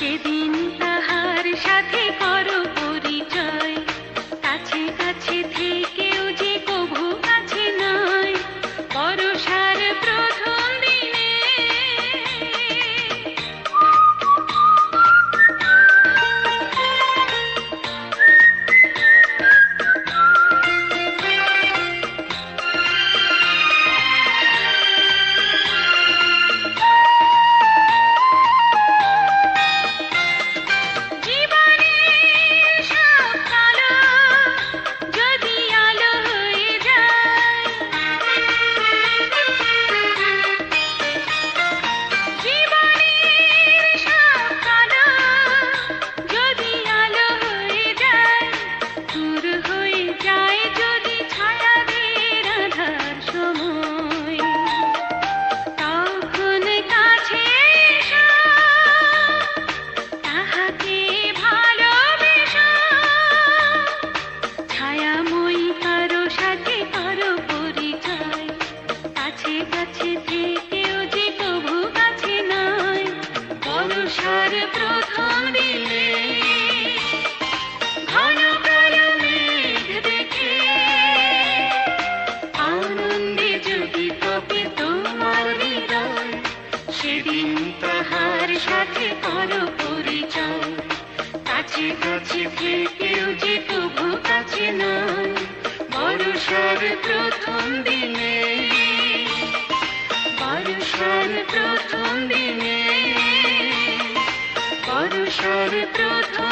ചെതി সেদিন তাহার সাথে করো পরিচয় কাছে কাছে থেকেও যে তবু কাছে না বড় সার প্রথম দিন चरित्र